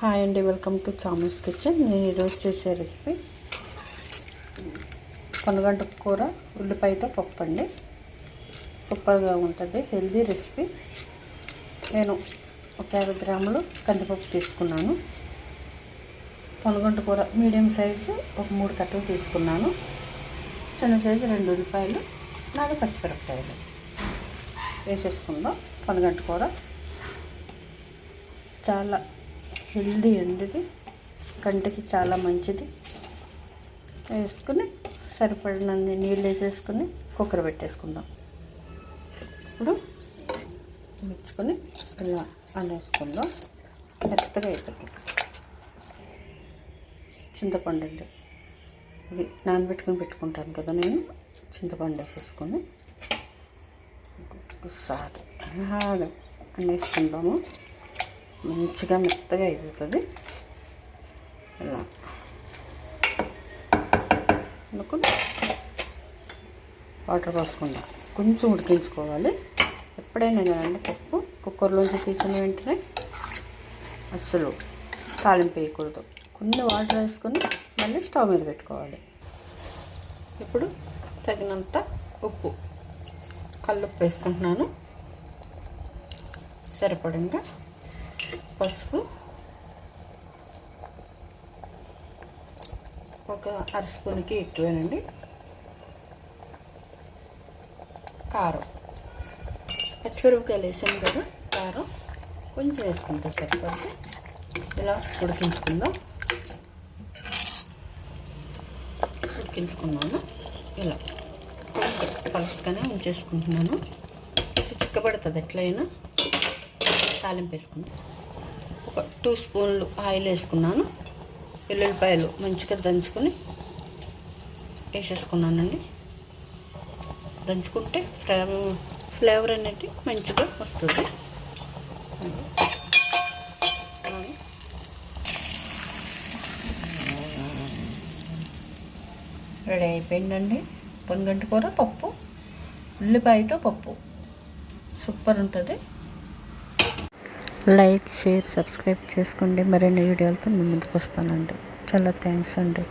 Hi అండి welcome to చామస్ kitchen. నేను ఈరోజు చేసే రెసిపీ కొనగంట కూర ఉల్లిపాయతో పప్పు అండి. సూపర్గా ఉంటుంది హెల్దీ రెసిపీ. నేను ఒక యాభై గ్రాములు కందిపప్పు తీసుకున్నాను. కొనగంట కూర మీడియం సైజు ఒక మూడు కట్టలు తీసుకున్నాను. చిన్న సైజు రెండు ఉల్లిపాయలు నాలుగు పచ్చిమిరపకాయలు. వేసేసుకుందాం కొనగంట కూర చాలా హెల్దీ అండి ఇది కంటికి చాలా మంచిది. వేసుకుని సరిపడినన్ని నీళ్ళు వేసేసుకుని కుక్కర్ పెట్టేసుకుందాం. ఇప్పుడు మెచ్చుకొని ఇలా అనేసుకుందాం. మెత్తగా అయిపోతుంది. చింతపండు అండి. ఇది నానబెట్టుకుని పెట్టుకుంటాను కదా నేను. చింతపండు వేసేసుకొని ఒకసారి అలాగా అనేసుకుందాము. మంచిగా మెత్తగా అయిపోతుంది. ఇలా. అనుకుని వాటర్ పోసుకుందాం. కొంచెం ఉడికించుకోవాలి. ఎప్పుడైనా కదండి పప్పు కుక్కర్లోంచి తీసిన వెంటనే అస్సలు తాలింపు వేయకూడదు. కొన్ని వాటర్ వేసుకొని మళ్ళీ స్టవ్ మీద పెట్టుకోవాలి. ఇప్పుడు తగినంత ఉప్పు కల్లుప్పు వేసుకుంటున్నాను. సరిపడంగా పసుపు. ఒక అర స్పూన్కి ఎక్కువేనండి. కారం. పచ్చిమిరపకాయలు వేసాము కదా కారం. కొంచెం వేసుకుంటే సరిపడితే ఇలా ఉడికించుకుందాం. ఉడికించుకున్నాను. ఇలా. కొంచెం పలుసుగానే ఉంచేసుకుంటున్నాను. చిక్కబడుతుంది ఎట్లయినా. తాలింపు వేసుకుందాం. ఒక టూ స్పూన్లు ఆయిల్ వేసుకున్నాను. వెల్లుల్లిపాయలు మంచిగా దంచుకొని వేసేసుకున్నానండి. దంచుకుంటే ఫ్లేవర్ ఫ్లేవర్ అనేది మంచిగా వస్తుంది. రెడీ అయిపోయిందండి. పొంగంటి కూర పప్పు ఉల్లిపాయతో పప్పు. సూపర్ ఉంటుంది. లైక్ షేర్ సబ్స్క్రైబ్ చేసుకోండి. మరిన్ని వీడియోలతో మీ ముందుకు వస్తానండి. చాలా థ్యాంక్స్ అండి.